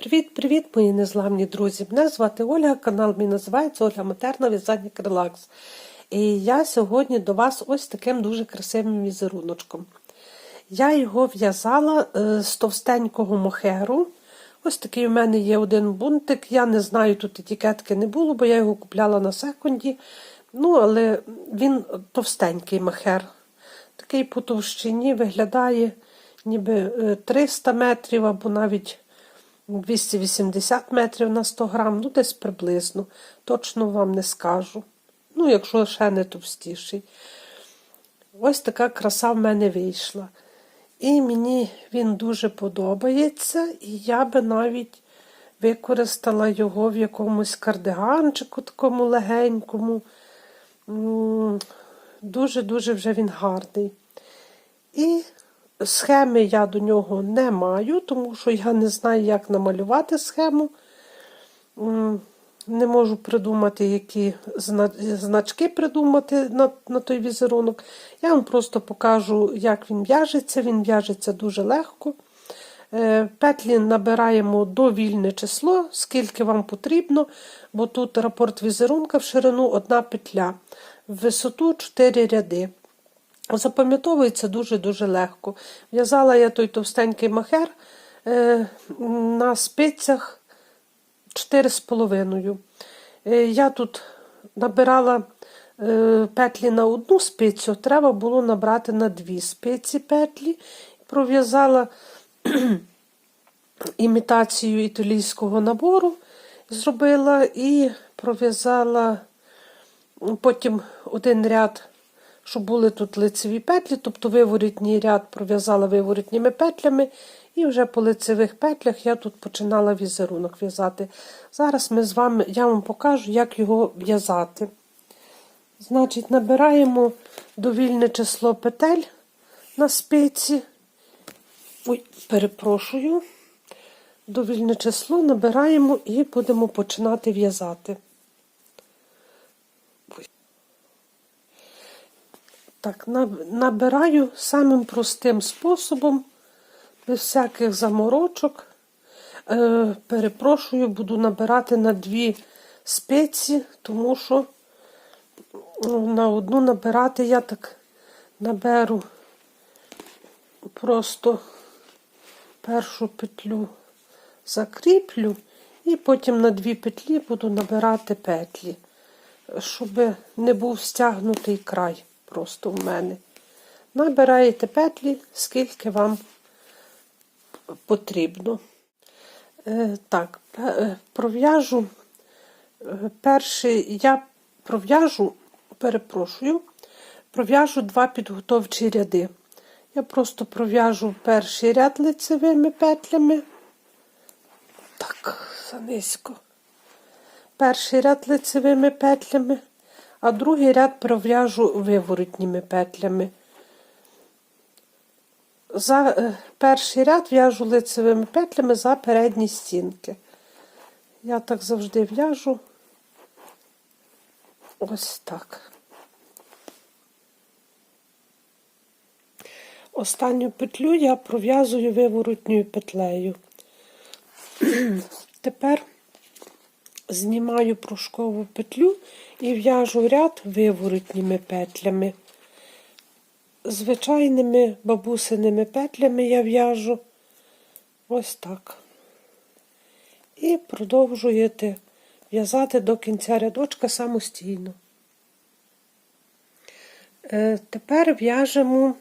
Привіт-привіт, мої незламні друзі! Мене звати Ольга, канал мій називається Ольга Матерна В'язання Релакс. І я сьогодні до вас ось таким дуже красивим візеруночком. Я його в'язала е, з товстенького мохеру. Ось такий у мене є один бунтик. Я не знаю, тут етикетки не було, бо я його купляла на секунді. Ну, але він товстенький мохер. Такий по товщині виглядає ніби е, 300 метрів або навіть 280 метрів на 100 грам, ну десь приблизно. Точно вам не скажу. Ну, якщо ще не товстіший. Ось така краса в мене вийшла. І мені він дуже подобається, і я би навіть використала його в якомусь кардиганчику, такому легенькому. Дуже-дуже вже він гарний. І Схеми я до нього не маю, тому що я не знаю, як намалювати схему. Не можу придумати, які значки придумати на на той візерунок. Я вам просто покажу, як він в'яжеться. Він в'яжеться дуже легко. Е, петлі набираємо довільне число, скільки вам потрібно, бо тут рапорт візерунка в ширину одна петля, в висоту 4 ряди. Запам'ятовується дуже-дуже легко. В'язала я той товстенький махер е, на спицях 4,5. Е, я тут набирала е, петлі на одну спицю, треба було набрати на дві спиці петлі. Пров'язала імітацію італійського набору, зробила і пров'язала потім один ряд щоб були тут лицеві петлі, тобто виворітній ряд пров'язала виворітніми петлями, і вже по лицевих петлях я тут починала візерунок в'язати. Зараз ми з вами, я вам покажу, як його в'язати. Значить, набираємо довільне число петель на спиці. Ой, перепрошую. Довільне число набираємо і будемо починати в'язати. Так, набираю самим простим способом, без всяких заморочок. Е, Перепрошую, буду набирати на дві спеці, тому що ну, на одну набирати я так наберу просто першу петлю закріплю, і потім на дві петлі буду набирати петлі, щоб не був стягнутий край просто в мене. Набираєте петлі, скільки вам потрібно. Е, так, е, пров'яжу е, перший, я пров'яжу, перепрошую, пров'яжу два підготовчі ряди. Я просто пров'яжу перший ряд лицевими петлями. Так, занизько. Перший ряд лицевими петлями а другий ряд пров'яжу виворотніми петлями. За е, перший ряд в'яжу лицевими петлями за передні стінки. Я так завжди в'яжу ось так. Останню петлю я пров'язую виворотньою петлею. Тепер знімаю пружкову петлю і в'яжу ряд виворотніми петлями. Звичайними бабусиними петлями я в'яжу ось так. І продовжуєте в'язати до кінця рядочка самостійно. Е, тепер в'яжемо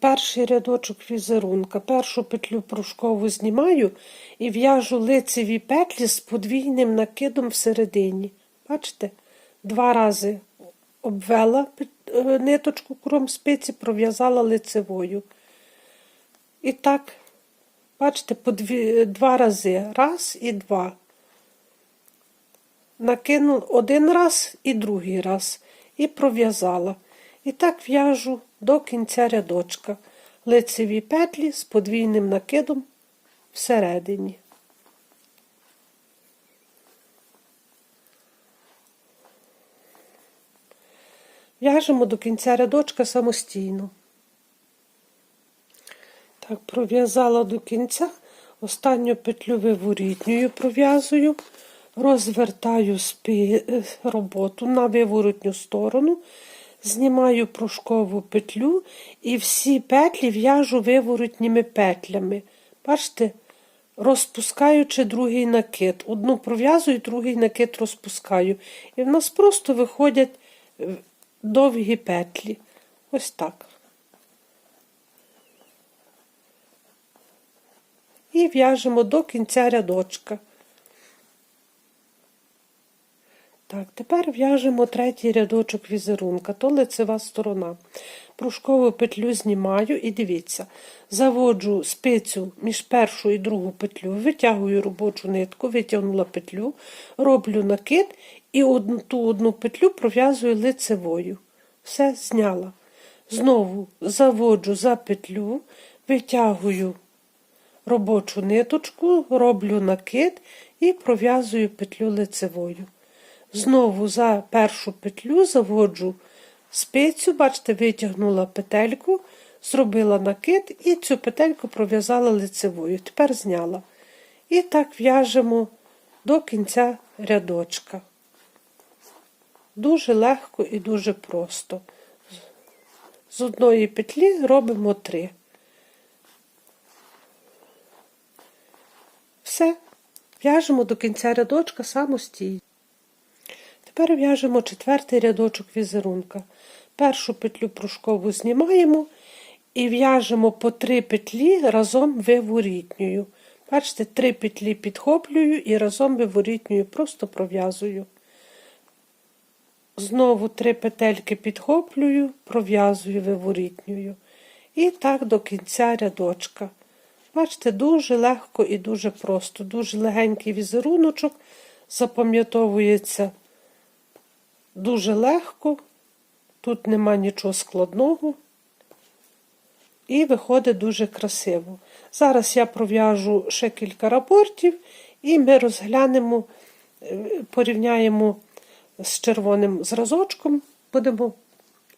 перший рядочок візерунка. Першу петлю пружкову знімаю і в'яжу лицеві петлі з подвійним накидом всередині. Бачите? Два рази обвела е, ниточку кром спиці, пров'язала лицевою. І так, бачите, по два рази. Раз і два. Накинула один раз і другий раз. І пров'язала. І так в'яжу до кінця рядочка лицеві петлі з подвійним накидом всередині. В'яжемо до кінця рядочка самостійно. Так, пров'язала до кінця, Останню петлю виворітнюю пров'язую, розвертаю роботу на виворотню сторону, знімаю пружкову петлю і всі петлі в'яжу виворотніми петлями. Бачите, розпускаючи другий накид. Одну пров'язую, другий накид розпускаю. І в нас просто виходять е, довгі петлі. Ось так. І в'яжемо до кінця рядочка. Так, тепер в'яжемо третій рядочок візерунка, то лицева сторона. Пружкову петлю знімаю і дивіться, заводжу спицю між першу і другу петлю, витягую робочу нитку, витягнула петлю, роблю накид і одну, ту одну петлю пров'язую лицевою. Все зняла. Знову заводжу за петлю, витягую робочу ниточку, роблю накид і пров'язую петлю лицевою. Знову за першу петлю заводжу спицю, бачите, витягнула петельку, зробила накид і цю петельку пров'язала лицевою. Тепер зняла. І так в'яжемо до кінця рядочка. Дуже легко і дуже просто. З одної петлі робимо три. Все, в'яжемо до кінця рядочка самостійно. Тепер в'яжемо четвертий рядочок візерунка. Першу петлю пружкову знімаємо і в'яжемо по три петлі разом виворітньою. Бачите, три петлі підхоплюю і разом виворітньою, просто пров'язую. Знову три петельки підхоплюю, пров'язую виворітньою. І так до кінця рядочка. Бачите, дуже легко і дуже просто, дуже легенький візеруночок, запам'ятовується дуже легко, тут нема нічого складного. І виходить дуже красиво. Зараз я пров'яжу ще кілька рапортів, і ми розглянемо, е, порівняємо з червоним зразочком, будемо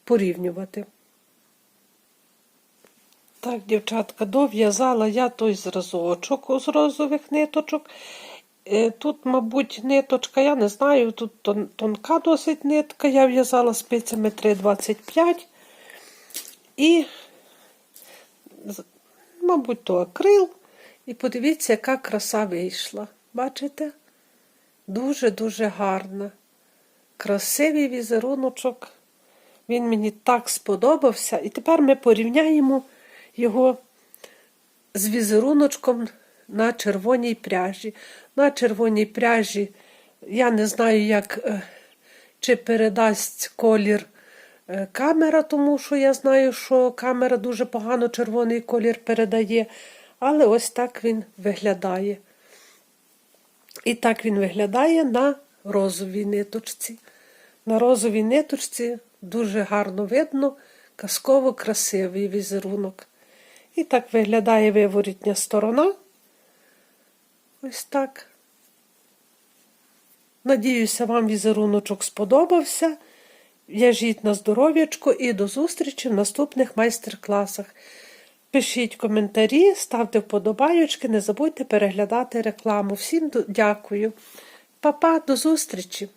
порівнювати. Так, дівчатка, дов'язала я той зразочок з розових ниточок. Е, Тут, мабуть, ниточка, я не знаю, тут тон- тонка досить нитка, я в'язала спицями 3,25 і, мабуть, то акрил. І подивіться, яка краса вийшла. Бачите? Дуже-дуже гарна. Красивий візеруночок. Він мені так сподобався. І тепер ми порівняємо його з візеруночком на червоній пряжі. На червоній пряжі я не знаю, як, е, чи передасть колір е, камера, тому що я знаю, що камера дуже погано червоний колір передає. Але ось так він виглядає. І так він виглядає на розовій ниточці. На розовій ниточці дуже гарно видно, казково красивий візерунок. І так виглядає виворітня сторона. Ось так. Надіюся, вам візеруночок сподобався. В'яжіть на здоров'ячко і до зустрічі в наступних майстер-класах. Пишіть коментарі, ставте вподобайочки, не забудьте переглядати рекламу. Всім дякую. Па-па, до зустрічі!